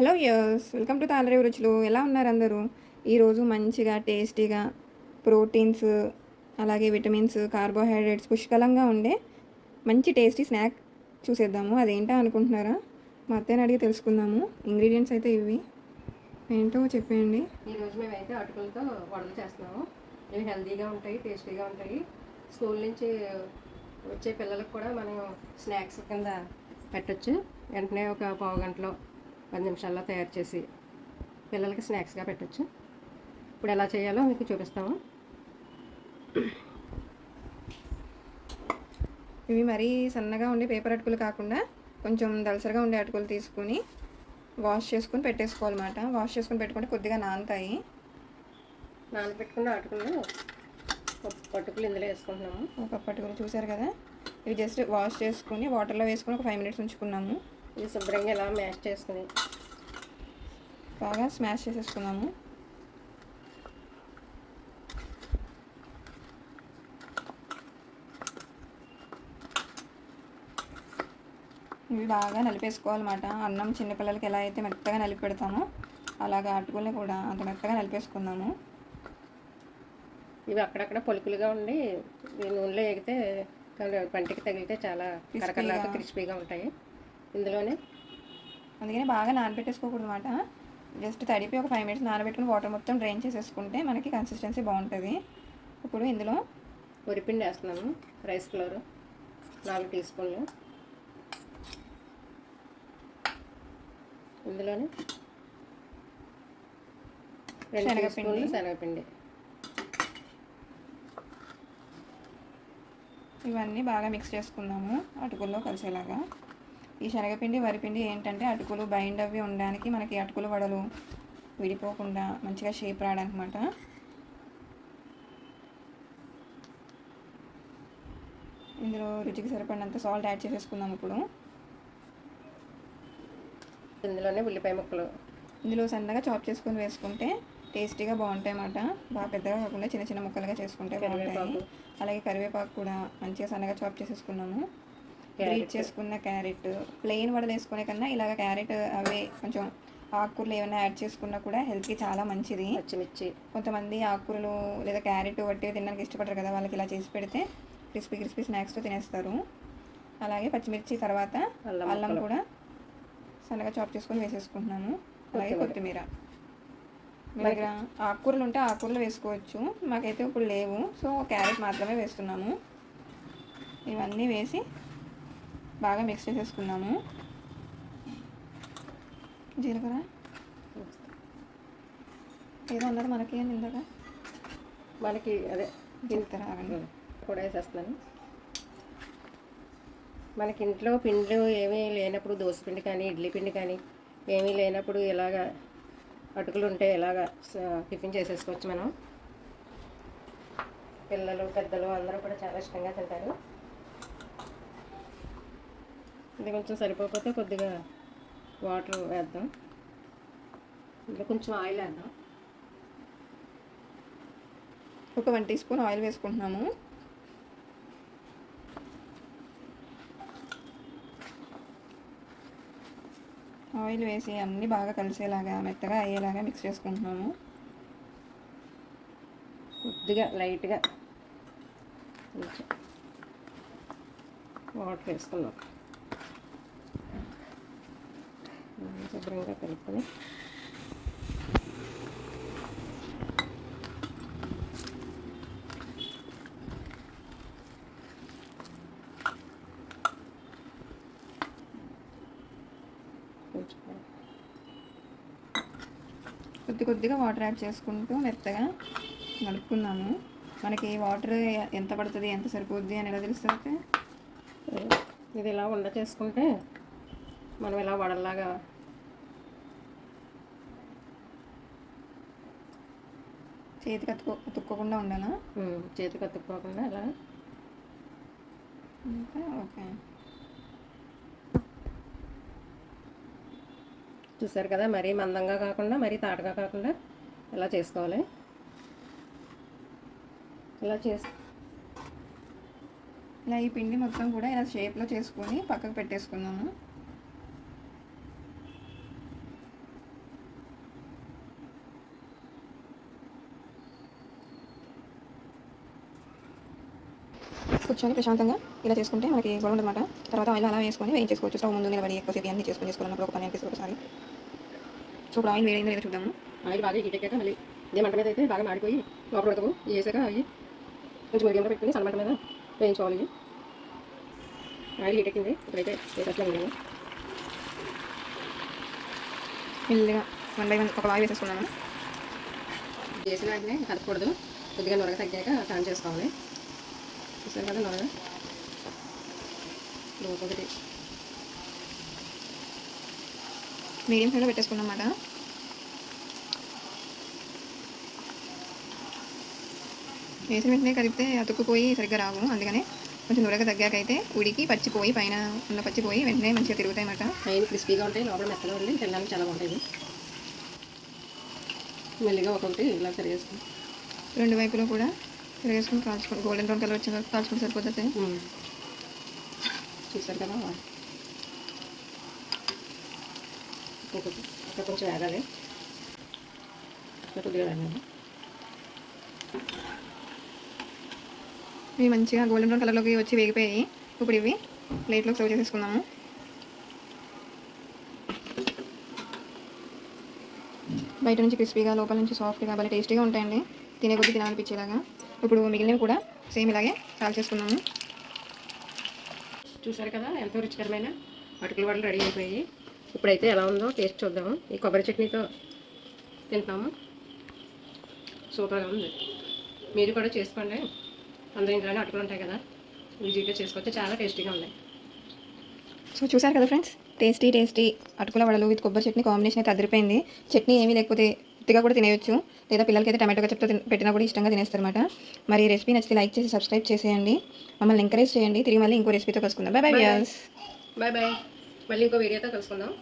Hello viewers welcome to Thallarevu Ruchulu. ఎలా ఉన్నారు అందరూ? ఈరోజు మంచిగా టేస్టీగా ప్రోటీన్స్ అలాగే విటమిన్స్ కార్బోహైడ్రేట్స్ పుష్కలంగా ఉండే మంచి టేస్టీ స్నాక్ చూసేద్దాము. అదేంటా అనుకుంటున్నారా? మా అత్తయ్యని అడిగి తెలుసుకుందాము. ఇంగ్రీడియంట్స్ అయితే ఇవి. ఏంటో చెప్పేయండి. ఈరోజు మేమైతే అటుకులతో వడలు చేస్తున్నాము. ఇవి హెల్తీగా ఉంటాయి టేస్టీగా ఉంటాయి. స్కూల్ నుంచి వచ్చే పిల్లలకు కూడా మనం స్నాక్స్ కింద పెట్టొచ్చు. వెంటనే ఒక పావు గంటలో పది నిమిషాల్లో తయారు చేసి పిల్లలకి స్నాక్స్గా పెట్టొచ్చు. ఇప్పుడు ఎలా చేయాలో మీకు చూపిస్తాము. ఇవి మరీ సన్నగా ఉండే పేపర్ అటుకులు కాకుండా కొంచెం దలసరిగా ఉండే అటుకులు తీసుకుని వాష్ చేసుకుని పెట్టేసుకోవాలన్నమాట. వాష్ చేసుకుని పెట్టుకుంటే కొద్దిగా నానుతాయి. నానబెట్టుకున్న అటుకులు పట్టుకులు ఇందులో వేసుకుంటున్నాము. ఒక పట్టుకులు చూసారు కదా? ఇవి జస్ట్ వాష్ చేసుకుని వాటర్లో వేసుకుని ఒక ఫైవ్ మినిట్స్ ఉంచుకున్నాము. ఇది శుభ్రంగా ఇలా మ్యాష్ చేసుకుని బాగా స్మాష్ చేసేసుకున్నాము. ఇవి బాగా నలిపేసుకోవాలన్నమాట. అన్నం చిన్నపిల్లలకి ఎలా అయితే మెత్తగా నలిపి పెడతామో అలాగా అటుకుల్ని కూడా అంత మెత్తగా నలిపేసుకుందాము. ఇవి అక్కడక్కడ పొలుకులుగా ఉండి నూనెలో ఎగితే పంటికి తగిలితే చాలా కరకరలాగా క్రిస్పీగా ఉంటాయి. ఇందులోనే. అందుకని బాగా నానబెట్టేసుకోకూడదు అనమాట జస్ట్ తడిపి ఒక ఫైవ్ మినిట్స్ నానబెట్టుకుని వాటర్ మొత్తం డ్రైన్ చేసేసుకుంటే మనకి కన్సిస్టెన్సీ బాగుంటుంది. ఇప్పుడు ఇందులో వరిపిండి వేస్తున్నాను. రైస్ ఫ్లోర్ నాలుగు టీ స్పూన్లు. ఇందులోనే శనగపిండి. శనగపిండి. ఇవన్నీ బాగా మిక్స్ చేసుకుందాము. అటుకుల్లో కలిసేలాగా. ఈ శనగపిండి వరిపిండి ఏంటంటే అటుకులు బైండ్ అవి ఉండడానికి మనకి అటుకులు వడలు విడిపోకుండా మంచిగా షేప్ రావడానికి అనమాట ఇందులో రుచికి సరిపడినంత సాల్ట్ యాడ్ చేసేసుకుందాం ఇప్పుడు. ఇందులోనే ఉల్లిపాయ ముక్కలు. ఇందులో సన్నగా చాప్ చేసుకొని వేసుకుంటే టేస్టీగా బాగుంటాయి అన్నమాట. బాగా పెద్దగా కాకుండా చిన్న చిన్న ముక్కలుగా చేసుకుంటే బాగుంటాయి. అలాగే కరివేపాకు కూడా మంచిగా సన్నగా చాప్ చేసేసుకున్నాము. గ్రీట్ చేసుకున్న క్యారెట్ ప్లెయిన్ వడలు వేసుకునే కన్నా ఇలాగ క్యారెట్ అవే కొంచెం ఆకుకూరలు ఏమైనా యాడ్ చేసుకున్నా కూడా హెల్త్కి చాలా మంచిది. పచ్చిమిర్చి. కొంతమంది ఆకుకూరలు లేదా క్యారెట్ వట్టి తినడానికి ఇష్టపడరు కదా వాళ్ళకి ఇలా చేసి పెడితే క్రిస్పీ క్రిస్పీ స్నాక్స్తో తినేస్తారు. అలాగే పచ్చిమిర్చి తర్వాత అల్లం. కూడా సన్నగా చాప్ చేసుకొని వేసేసుకుంటున్నాను. అలాగే కొత్తిమీర. మీ దగ్గర ఆకుకూరలు ఉంటే ఆకుకూరలు వేసుకోవచ్చు. మాకైతే ఇప్పుడు లేవు. సో క్యారెట్ మాత్రమే వేస్తున్నాము ఇవన్నీ వేసి బాగా మిక్స్ చేసేసుకున్నాము. జీలకర్ర. ఏదో అన్నారు మనకి అని ఇందాక మనకి అదే ఆగండి కూడా వేసేస్తున్నాను. మనకి ఇంట్లో పిండిలు ఏమీ లేనప్పుడు దోశ పిండి కానీ ఇడ్లీ పిండి కానీ ఏమీ లేనప్పుడు ఇలాగా అటుకులు ఉంటే ఇలాగా టిఫిన్ చేసేసుకోవచ్చు మనం. పిల్లలు పెద్దలు అందరూ కూడా చాలా ఇష్టంగా తింటారు. ఇది కొంచెం సరిపోకపోతే కొద్దిగా వాటర్ వేద్దాం. ఇంకా కొంచెం ఆయిల్ వేద్దాం. ఒక వన్ టీ స్పూన్ ఆయిల్ వేసుకుంటున్నాము. ఆయిల్ వేసి అన్నీ బాగా కలిసేలాగా మెత్తగా అయ్యేలాగా మిక్స్ చేసుకుంటున్నాము. కొద్దిగా లైట్గా వాటర్ వేసుకున్నాం శుభ్రంగా కలుపుకొని. కొద్ది కొద్దిగా వాటర్ యాడ్ చేసుకుంటూ మెత్తగా నలుపుకుందాము మనకి వాటర్ ఎంత పడుతుంది ఎంత సరిపోద్ది అని ఎలా తెలుస్తుంది ఇది ఇలా ఉండ చేసుకుంటే మనం ఇలా వడల్లాగా చేతికి అతుక్కో అతుక్కోకుండా ఉండాలా అతుక్కోకుండా ఇలా ఇంకా ఓకే. చూసారు కదా మరీ మందంగా కాకుండా మరీ తాటగా కాకుండా ఇలా చేసుకోవాలి? ఇలా చేసి ఇలా ఈ పిండి మొత్తం కూడా ఇలా షేప్లో చేసుకొని పక్కకు పెట్టేసుకుందాము. కూర్చొని ప్రశాంతంగా ఇలా చేసుకుంటే మనకి గొడవ ఉండదన్నమాట. తర్వాత ఆయిల్ అలా వేసుకొని వేయించేసుకోవచ్చు. స్టవ్ ముందు నిలబడి ఎక్కువసేపు అన్ని చేసుకొని చేసుకోవాలన్నప్పుడు ఒక పని అనిపిస్తుంది ఒకసారి. సో ఇప్పుడు ఆయిల్ వేడైందో లేదో చూద్దాము. ఆయిల్ బాగా హీట్ ఎక్కాక మళ్ళీ ఇదే మంట మీద అయితే బాగా మాడిపోయి లోపల ఇవి వేసాక అవి కొంచెం మీడియంలో పెట్టుకుని సన్నమంట మీద వేయించుకోవాలి. ఆయిల్ హీట్ ఎక్కింది. ఇప్పుడైతే ఉంది. మెల్లిగా వన్ బై వన్ ఒక ఆయిల్ వేసేసుకున్నాను. చేసిన వెంటనే కలపకూడదు కొద్దిగా నొరగ తగ్గాక టర్న్ చేసుకోవాలి. చూసారు కదా ఒకటి. మీడియం ఫ్లేమ్లో పెట్టేసుకున్నాం అన్నమాట వేసిన వెంటనే కలిపితే అతుక్కుపోయి సరిగ్గా రావు అందుకనే కొంచెం నూరగా తగ్గాకైతే ఉడికి పచ్చిపోయి పైన ఉన్న పచ్చిపోయి వెంటనే మంచిగా తిరుగుతాయి అన్నమాట పైన క్రిస్పీగా ఉంటాయి లోపల మెత్తగా ఉండి తినడానికి చాలా బాగుంటాయి మెల్లిగా ఒక్కొక్కటి ఇలా సరి చేసుకుంటాం రెండు వైపులో కూడా వేసుకుని కాల్చుకొని గోల్డెన్ బ్రౌన్ కలర్ వచ్చిన వరకు కాల్చుకుంటే సరిపోతుంది చూసారు కదా అక్కడ కొంచెం వేగాలి ఇవి మంచిగా గోల్డెన్ బ్రౌన్ కలర్లోకి వచ్చి వేగిపోయాయి. ఇప్పుడు ఇవి ప్లేట్లోకి సర్వ్ చేసేసుకుందాము. బయట నుంచి క్రిస్పీగా లోపల నుంచి సాఫ్ట్గా భలే టేస్టీగా ఉంటాయండి. తినే కొద్దీ తినాలనిపించేలాగా. ఇప్పుడు మిగిలినవి కూడా సేమ్ ఇలాగే సాల్వ్ చేసుకున్నాము. చూసారు కదా ఎంతో రుచికరమైన అటుకుల వడలు రెడీ అయిపోయాయి. ఇప్పుడైతే ఎలా ఉందో టేస్ట్ చూద్దాము. ఈ కొబ్బరి చట్నీతో తింటాము. సూపర్గా ఉంది. మీరు కూడా చేసుకోండి. అందరి ఇంట్లోనే అటుకులు ఉంటాయి కదా ఈజీగా చేసుకోవచ్చు. చాలా టేస్టీగా ఉన్నాయి. సో చూసారు కదా ఫ్రెండ్స్ టేస్టీ టేస్టీ అటుకుల వడలు విత్ కొబ్బరి చట్నీ కాంబినేషన్ అయితే అదిరిపోయింది. చట్నీ ఏమీ లేకపోతే ఉత్తిగా కూడా తినేయొచ్చు. లేదా పిల్లలకి అయితే టమాటో కచ్చప్తో పెట్టినా కూడా ఇష్టంగా తినేస్తారన్నమాట. మరి ఈ రెసిపీ నచ్చితే లైక్ చేసి సబ్స్క్రైబ్ చేసేయండి. మమ్మల్ని ఎంకరేజ్ చేయండి. తిరిగి మళ్ళీ ఇంకో రెసిపీతో కలుసుకుందాం. Bye bye viewers bye bye మళ్ళీ ఇంకో వీడియోతో కలుసుకుందాం.